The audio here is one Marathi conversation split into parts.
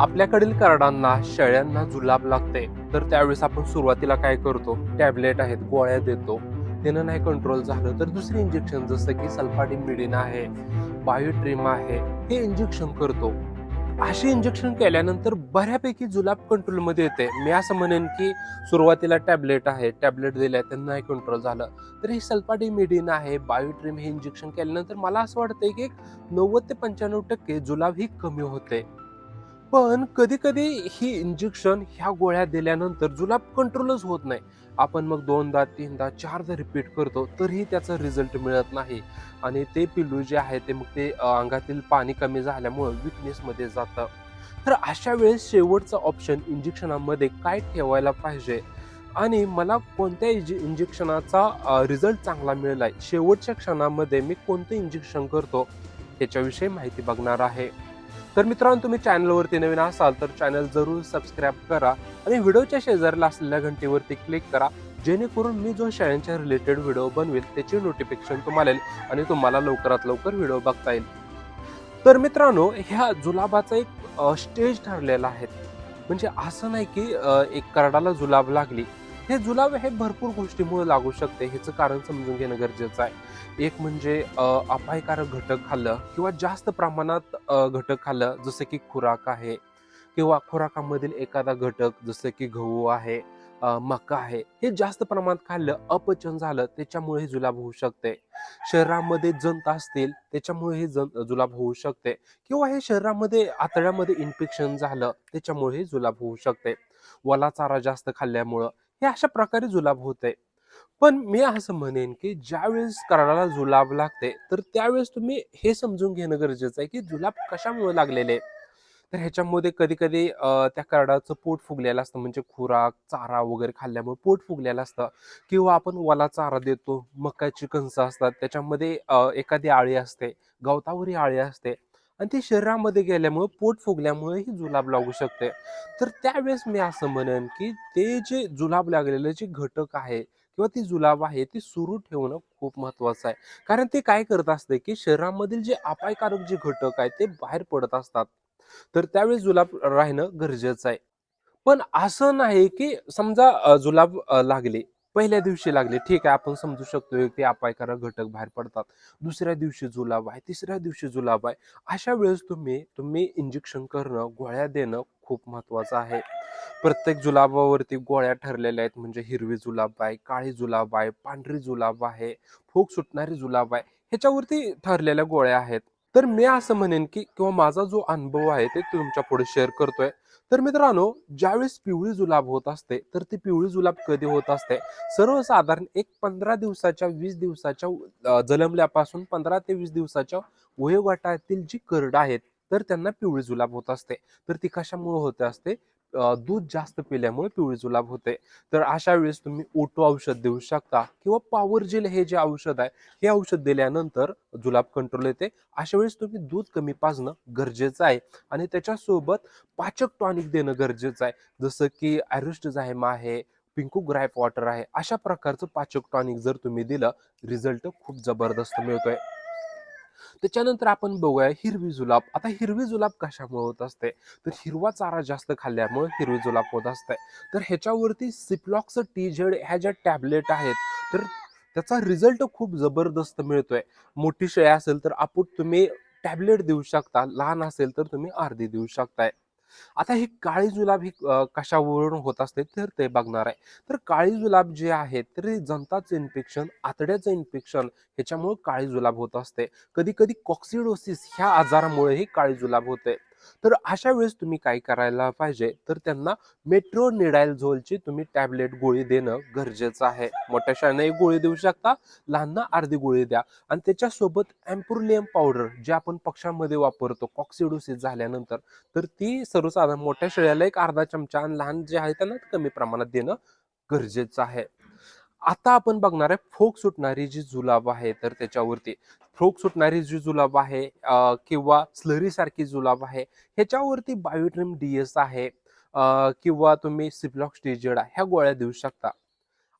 आपल्याकडील कार्डांना शेळ्यांना जुलाब लागते. तर त्यावेळेस आपण सुरुवातीला काय करतो? टॅबलेट आहेत गोळ्या देतो. त्यानं नाही कंट्रोल झालं तर दुसरे इंजेक्शन जसं की सल्फाडिमिडिन आहे बायोट्रीम आहे हे इंजेक्शन करतो. असे इंजेक्शन केल्यानंतर बऱ्यापैकी जुलाब कंट्रोलमध्ये येते. मी असं म्हणेन की सुरुवातीला टॅबलेट आहे टॅबलेट दिल्या त्यांना नाही कंट्रोल झालं. तर हे सल्फाडिमिडिन आहे बायोट्रीम हे इंजेक्शन केल्यानंतर मला असं वाटतंय की नव्वद ते पंच्याण्णव टक्के जुलाब ही कमी होते. पण कधी कधी ही इंजेक्शन ह्या गोळ्या दिल्यानंतर जुलाब कंट्रोलच होत नाही. आपण मग दोनदा तीनदा चारदा रिपीट करतो तरीही त्याचा रिझल्ट मिळत नाही. आणि ते पिल्लू जे आहे ते मग ते अंगातील पाणी कमी झाल्यामुळं विकनेसमध्ये जातं. तर अशा वेळेस शेवटचा ऑप्शन इंजेक्शनामध्ये काय ठेवायला पाहिजे? आणि मला कोणत्या इंजे- इंजेक्शनाचा रिझल्ट चांगला मिळालाय शेवटच्या क्षणामध्ये मी कोणतं इंजेक्शन करतो याच्याविषयी माहिती बघणार आहे. तर मित्रांनो तुम्ही चॅनलवरती नवीन असाल तर चॅनल जरूर सबस्क्राईब करा आणि व्हिडिओच्या शेजारला असलेल्या घंटीवरती क्लिक करा जेणेकरून मी जो शाळांच्या रिलेटेड व्हिडिओ बनवेल त्याची नोटिफिकेशन तुम्हाला येईल आणि तुम्हाला लवकरात लवकर व्हिडिओ बघता येईल. तर मित्रांनो ह्या जुलाबाचा एक स्टेज ठरलेला आहे. म्हणजे असं नाही की एक कराडाला जुलाब लागली. हे जुलाब हे भरपूर गोष्टीमुळे लागू शकते ह्याचं कारण समजून घेणं गरजेचं आहे. एक म्हणजे अपायकारक घटक खाल्लं किंवा जास्त प्रमाणात घटक खाल्लं जसं की खुराक आहे किंवा खुराकामधील एखादा घटक जसं की गहू आहे मका आहे हे जास्त प्रमाणात खाल्लं अपचन झालं त्याच्यामुळे हे जुलाब होऊ शकते. शरीरामध्ये जंत असतील त्याच्यामुळे हे जंत जुलाब होऊ शकते. किंवा हे शरीरामध्ये आतड्यामध्ये इन्फेक्शन झालं त्याच्यामुळे हे जुलाब होऊ शकते. वला चारा जास्त खाल्ल्यामुळं हे अशा प्रकारे जुलाब होते. पण मी असं म्हणेन की ज्यावेळेस करडाला जुलाब लागते तर त्यावेळेस तुम्ही हे समजून घेणं गरजेचं आहे की जुलाब कशामुळे लागलेले तर ह्याच्यामध्ये कधी कधी त्या करडाचं पोट फुगलेलं असतं म्हणजे खुराक चारा वगैरे खाल्ल्यामुळे पोट फुगलेलं असतं किंवा आपण वाला चारा देतो मकाची कणसं असतात त्याच्यामध्ये एखादी आळी असते गवतावरी आळी असते आणि ते शरीरामध्ये गेल्यामुळे पोट फुगल्यामुळे ही जुलाब लागू शकते तर त्यावेळेस मी असं म्हणेन की ते जे जुलाब लागलेले जे घटक आहे किंवा ती जुलाब आहे ती सुरू ठेवणं खूप महत्वाचं आहे. कारण ते काय करत असते की शरीरामधील जे अपायकारक जे घटक आहे ते बाहेर पडत असतात. तर त्यावेळेस जुलाब राहणं गरजेचं आहे. पण असं नाही की समजा जुलाब लागले पहिल्या दिवशी लागले. ठीक आहे आपण समजू शकतो ते अपायकारक घटक बाहेर पडतात. दुसऱ्या दिवशी जुलाब आहे तिसऱ्या दिवशी जुलाब आहे अशा वेळेस तुम्ही तुम्ही इंजेक्शन करणं गोळ्या देणं खूप महत्वाचं आहे. प्रत्येक जुलाबावरती गोळ्या ठरलेल्या आहेत. म्हणजे हिरवी जुलाब आहे काळी जुलाब आहे पांढरी जुलाब आहे फूक सुटणारी जुलाब आहे ह्याच्यावरती ठरलेल्या गोळ्या आहेत. तर मी असं म्हणेन की किंवा माझा जो अनुभव आहे ते तुमच्यापुढे शेअर करतोय. तर मित्रांनो ज्यावेळेस पिवळी जुलाब होत असते तर ती पिवळी जुलाब कधी होत असते? सर्वसाधारण एक पंधरा दिवसाच्या वीस दिवसाच्या जलमल्यापासून जन्मल्यापासून पंधरा ते वीस दिवसाच्या वयोगटातील जी करड आहेत तर त्यांना पिवळी जुलाब होत असते. तर ती कशामुळे होते असते? दूध जास्त पिल्यामुळे पिवळी जुलाब होते. तर अशा वेळेस तुम्ही ओटो औषध देऊ शकता किंवा पॉवर जेल हे जे औषध आहे हे औषध दिल्यानंतर जुलाब कंट्रोल येते. अशा वेळेस तुम्ही दूध कमी पाजणं गरजेचं आहे आणि त्याच्यासोबत पाचक टॉनिक देणं गरजेचं आहे. जसं की ॲरिस्टझायम आहे पिंकू ग्रायप वॉटर आहे अशा प्रकारचं पाचक टॉनिक जर तुम्ही दिलं रिझल्ट खूप जबरदस्त मिळतोय. त्याच्यानंतर आपण बघूया हिरवी जुलाब. आता हिरवी जुलाब कशामुळे होत असते? तर हिरवा चारा जास्त खाल्ल्यामुळे हिरवी जुलाब होत असते. तर ह्याच्यावरती सिप्लॉक्स टी झेड ह्या ज्या टॅबलेट आहेत तर त्याचा रिझल्ट खूप जबरदस्त मिळतोय. मोठी शेळी असेल तर आपण तुम्ही टॅबलेट देऊ शकता. लहान असेल तर तुम्ही अर्धी देऊ शकताय. आता ही काळी जुलाब ही कशावरून होत असते तर ते बघणार आहे. तर काळी जुलाब जे आहे तर हे जंताचं इन्फेक्शन आतड्याचं इन्फेक्शन ह्याच्यामुळे काळी जुलाब होत असते. कधी कधी कॉक्सिडोसिस ह्या आजारामुळेही काळी जुलाब होते. तर अशा वेळेस तुम्ही काय करायला पाहिजे? तर त्यांना मेट्रो निडायल झोलची तुम्ही टॅबलेट गोळी देणं गरजेचं आहे. मोठ्या शाळेने एक गोळी देऊ शकता लहानना अर्धी गोळी द्या. आणि त्याच्यासोबत अँप्रुलियम पावडर जे आपण पक्ष्यांमध्ये वापरतो कॉक्सिडोसिस झाल्यानंतर तर ती सर्वसाधारण मोठ्या शेळ्याला एक अर्धा चमचा आणि लहान जे आहे त्यांना कमी प्रमाणात देणं गरजेचं आहे. आता आपण बघणार आहे फोक सुटणारी जी जुलाब आहे तर त्याच्यावरती फोक सुटणारी जी जुलाब आहे किंवा स्लरी सारखी जुलाब आहे ह्याच्यावरती बायोट्रिम डी एस आहे किंवा तुम्ही सिप्लॉक्स डिजेड ह्या गोळ्या देऊ शकता.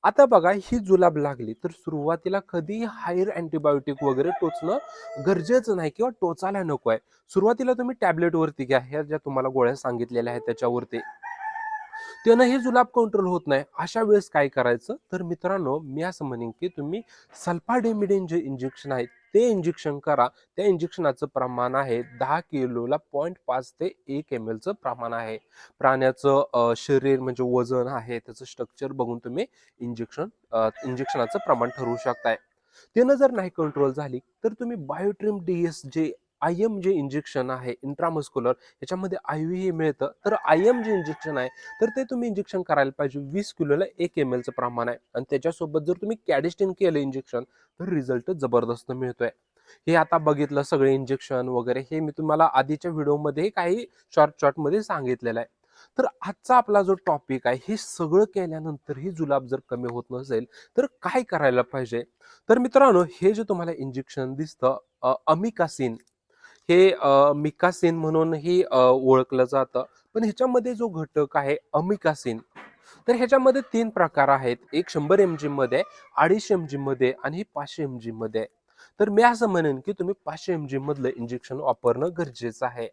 आता बघा ही जुलाब लागली तर सुरुवातीला कधीही हायर अँटीबायोटिक वगैरे टोचणं गरजेचं नाही किंवा टोचायला नको आहे. सुरुवातीला तुम्ही टॅबलेटवरती घ्या ह्या ज्या तुम्हाला गोळ्या सांगितलेल्या आहेत त्याच्यावरती. त्यानं हे जुलाब कंट्रोल होत नाही. अशा वेळेस काय करायचं? तर मित्रांनो मी असं म्हणेन की तुम्ही सल्फाडेमिडिन जे इंजेक्शन आहे ते इंजेक्शन करा. त्या इंजेक्शनाचं प्रमाण आहे दहा किलोला पॉईंट पाच ते एक एम एलचं प्रमाण आहे. प्राण्याचं शरीर म्हणजे वजन आहे त्याचं स्ट्रक्चर बघून तुम्ही इंजेक्शन इंजेक्शनाचं प्रमाण ठरवू शकताय. त्यानं जर नाही कंट्रोल झाली तर तुम्ही Biotrim D S J I M J injection आहे इंट्रामस्क्युलर याच्यामध्ये आय व्ही मिळतं. तर आय एम जे इंजेक्शन आहे तर ते तुम्ही इंजेक्शन करायला पाहिजे. वीस किलोला एक एम एलचं प्रमाण आहे. आणि त्याच्यासोबत जर तुम्ही कॅडिस्टिन केलं इंजेक्शन तर रिझल्ट जबरदस्त मिळतोय. हे आता बघितलं सगळे इंजेक्शन वगैरे हे मी तुम्हाला आधीच्या व्हिडिओमध्ये काही शॉर्ट शॉर्टमध्ये सांगितलेलं आहे. तर आजचा आपला जो टॉपिक आहे हे सगळं केल्यानंतरही जुलाब जर कमी होत नसेल तर काय करायला पाहिजे? तर मित्रांनो हे जे तुम्हाला इंजेक्शन दिसतं अमिकासिन हे मिकासिन म्हणूनही ओळखलं जातं. पण ह्याच्यामध्ये जो घटक आहे अमिकासिन तर ह्याच्यामध्ये तीन प्रकार आहेत. एक शंभर एम जी मध्ये अडीचशे एम जी मध्ये आणि पाचशे एम जी मध्ये आहे. तर मी असं म्हणेन की तुम्ही पाचशे एम जी मधलं इंजेक्शन वापरणं गरजेचं आहे.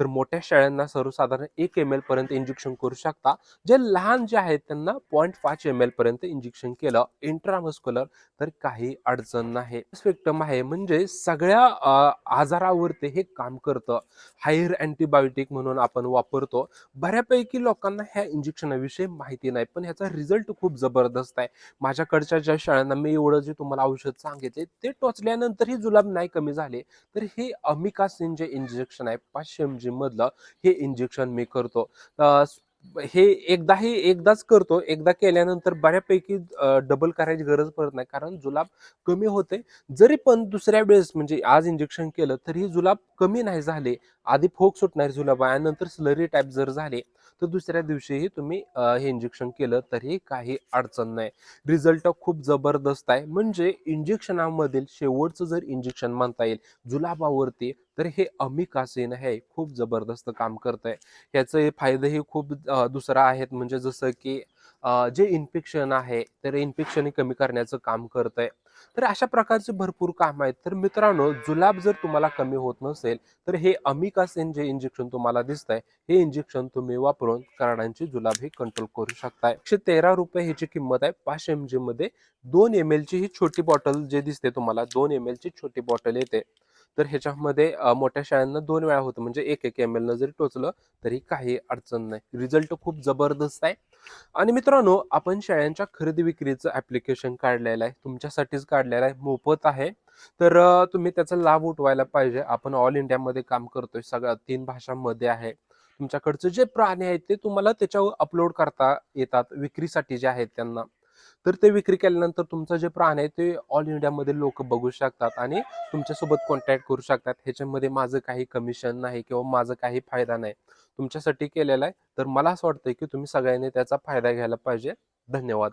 तर मोठ्या शाळांना सर्वसाधारण एक एम एल पर्यंत इंजेक्शन करू शकता. जे लहान जे आहेत त्यांना पॉईंट पाच एम एल पर्यंत इंजेक्शन केलं. इंट्रामस्क्युलर तर काही अडचण नाही. स्पेक्ट्रम आहे म्हणजे सगळ्या आजारावरती हे काम करतं. हायर अँटीबायोटिक म्हणून आपण वापरतो. बऱ्यापैकी लोकांना ह्या इंजेक्शनाविषयी माहिती नाही पण ह्याचा रिझल्ट खूप जबरदस्त आहे. माझ्याकडच्या ज्या शाळांना मी एवढं जे तुम्हाला औषध सांगितले ते टोचल्यानंतरही जुलाब नाही कमी झाले. तर हे अमिकासिन जे इंजेक्शन आहे पाचशे एम जी मधलं हे इंजेक्शन मी करतो. अं, हे एकदाही एकदाच करतो. एकदा केल्यानंतर बऱ्यापैकी डबल करायची गरज पडत नाही. कारण जुलाब कमी होते. जरी पण दुसऱ्या वेळेस म्हणजे आज इंजेक्शन केलं तरी जुलाब कमी नाही झाले. आधी फोक सुटणार जुलाब आहे. आणि नंतर स्लरी टाईप जर झाले तर दुसऱ्या दिवशीही तुम्ही हे इंजेक्शन केलं तरी काही अडचण नाही. रिझल्ट खूप जबरदस्त आहे. म्हणजे इंजेक्शनामधील शेवटचं जर इंजेक्शन म्हणता येईल जुलाबावरती तर हे अमिकासेन हे खूप जबरदस्त काम करत आहे ह्याचे फायदेही खूप दुसरा आहेत. म्हणजे जसं की जे इन्फेक्शन आहे तर इन्फेक्शन कमी करण्याचं काम करत आहे तर अशा प्रकारचे भरपूर काम आहेत. तर मित्रांनो जुलाब जर तुम्हाला कमी होत नसेल तर हे अमिकासेन जे इंजेक्शन तुम्हाला दिसतंय हे इंजेक्शन तुम्ही वापरून कराडांची जुलाब हे कंट्रोल करू शकताय. एकशे तेरा रुपये ह्याची किंमत आहे. पाचशे एम जी मध्ये दोन एम एलची ही छोटी बॉटल जे दिसते तुम्हाला दोन एम एलची छोटी बॉटल येते. तर ह्याच्यामध्ये मोठ्या शाळांना दोन वेळा होतं. म्हणजे एक एक एम एल न जरी टोचलं तरी काही अडचण नाही. रिझल्ट खूप जबरदस्त आहे. आणि मित्रांनो आपण शाळांच्या खरेदी विक्रीचं ऍप्लिकेशन काढलेलं आहे. तुमच्यासाठीच काढलेलं आहे. मोफत आहे. तर तुम्ही त्याचा लाभ उठवायला पाहिजे. आपण ऑल इंडियामध्ये काम करतोय. सगळ्या तीन भाषांमध्ये आहे. तुमच्याकडचे जे प्राणी आहेत ते तुम्हाला त्याच्यावर अपलोड करता येतात. विक्रीसाठी जे आहेत त्यांना. तर ते विक्री केल्यानंतर तुमचं जे प्राण आहे ते ऑल इंडियामध्ये लोक बघू शकतात आणि तुमच्यासोबत कॉन्टॅक्ट करू शकतात. ह्याच्यामध्ये माझं काही कमिशन नाही किंवा माझं काही फायदा नाही. तुमच्यासाठी केलेला आहे. तर मला असं वाटतं की तुम्ही सगळ्यांनी त्याचा फायदा घ्यायला पाहिजे. धन्यवाद.